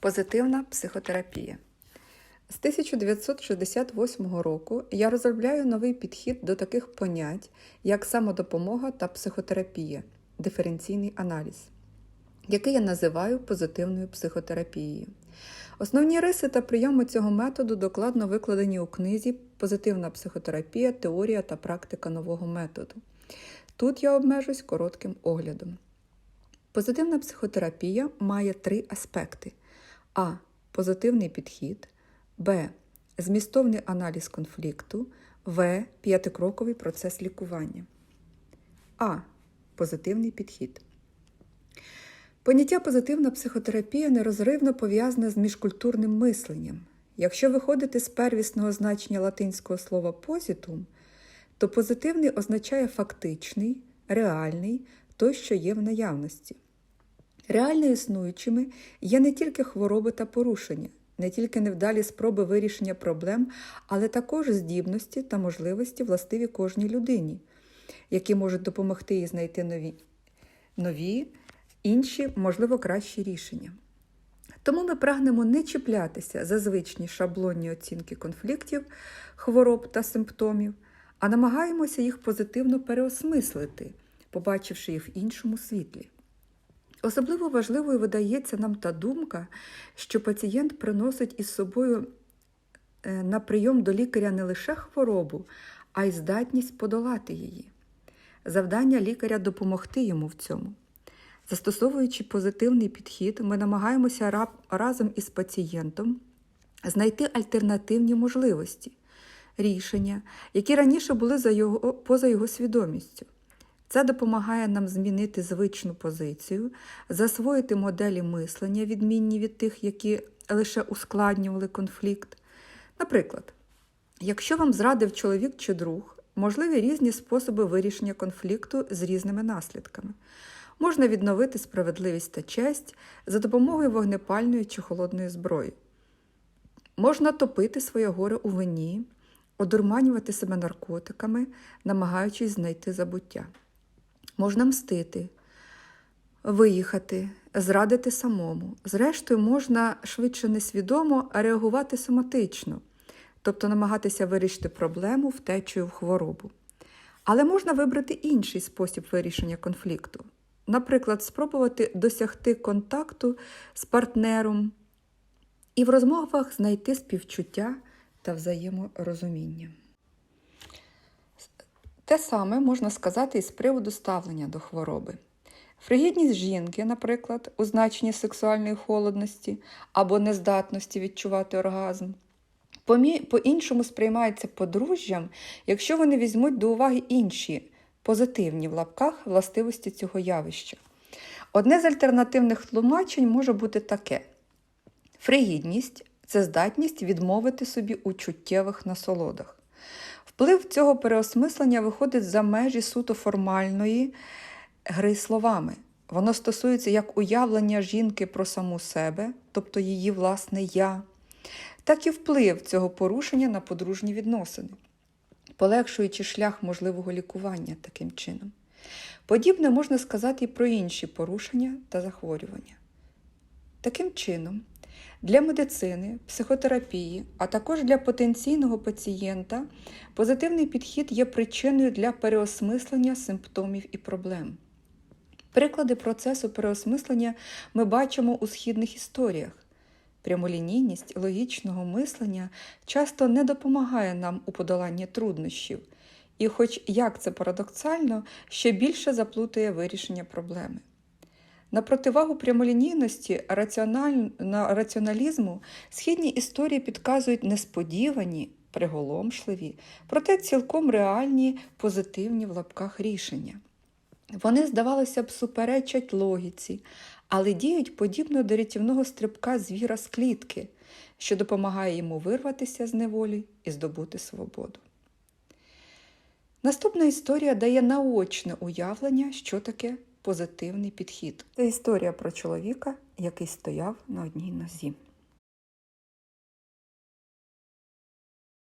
Позитивна психотерапія. З 1968 року я розробляю новий підхід до таких понять, як самодопомога та психотерапія, диференційний аналіз, який я називаю позитивною психотерапією. Основні риси та прийоми цього методу докладно викладені у книзі Позитивна психотерапія, теорія та практика нового методу. Тут я обмежусь коротким оглядом. Позитивна психотерапія має три аспекти: А. Позитивний підхід, Б. Змістовний аналіз конфлікту, В. П'ятикроковий процес лікування. А. Позитивний підхід. Поняття позитивна психотерапія нерозривно пов'язане з міжкультурним мисленням. Якщо виходити з первісного значення латинського слова позитум, то позитивний означає фактичний, реальний, той, що є в наявності. Реально існуючими є не тільки хвороби та порушення, не тільки невдалі спроби вирішення проблем, але також здібності та можливості властиві кожній людині, які можуть допомогти їй знайти нові, нові інші, можливо, кращі рішення. Тому ми прагнемо не чіплятися за звичні шаблонні оцінки конфліктів, хвороб та симптомів, а намагаємося їх позитивно переосмислити, побачивши їх в іншому світлі. Особливо важливою видається нам та думка, що пацієнт приносить із собою е, на прийом до лікаря не лише хворобу, а й здатність подолати її. Завдання лікаря допомогти йому в цьому. Застосовуючи позитивний підхід, ми намагаємося разом із пацієнтом знайти альтернативні можливості, рішення, які раніше були за його, поза його свідомістю. Це допомагає нам змінити звичну позицію, засвоїти моделі мислення, відмінні від тих, які лише ускладнювали конфлікт. Наприклад, якщо вам зрадив чоловік чи друг, можливі різні способи вирішення конфлікту з різними наслідками. Можна відновити справедливість та честь за допомогою вогнепальної чи холодної зброї. Можна топити своє горе у вині, одурманювати себе наркотиками, намагаючись знайти забуття. Можна мстити, виїхати, зрадити самому. Зрештою, можна швидше несвідомо реагувати соматично, тобто намагатися вирішити проблему втечею в хворобу. Але можна вибрати інший спосіб вирішення конфлікту. Наприклад, спробувати досягти контакту з партнером і в розмовах знайти співчуття та взаєморозуміння. Те саме можна сказати і з приводу ставлення до хвороби. Фригідність жінки, наприклад, у значенні сексуальної холодності або нездатності відчувати оргазм, по-іншому сприймається подружжям, якщо вони візьмуть до уваги інші позитивні в лапках властивості цього явища. Одне з альтернативних тлумачень може бути таке: фригідність це здатність відмовити собі у чуттєвих насолодах. Вплив цього переосмислення виходить за межі суто формальної гри словами. Воно стосується як уявлення жінки про саму себе, тобто її власне я, так і вплив цього порушення на подружні відносини, полегшуючи шлях можливого лікування таким чином. Подібне можна сказати і про інші порушення та захворювання. Таким чином, для медицини, психотерапії, а також для потенційного пацієнта позитивний підхід є причиною для переосмислення симптомів і проблем. Приклади процесу переосмислення ми бачимо у східних історіях. Прямолінійність логічного мислення часто не допомагає нам у подоланні труднощів, і, хоч як це парадоксально, ще більше заплутує вирішення проблеми. На противагу прямолінійності раціоналізму східні історії підказують несподівані, приголомшливі, проте цілком реальні позитивні в лапках рішення. Вони, здавалося б, суперечать логіці, але діють подібно до рятівного стрибка звіра з клітки, що допомагає йому вирватися з неволі і здобути свободу. Наступна історія дає наочне уявлення, що таке позитивний підхід. Це історія про чоловіка, який стояв на одній нозі.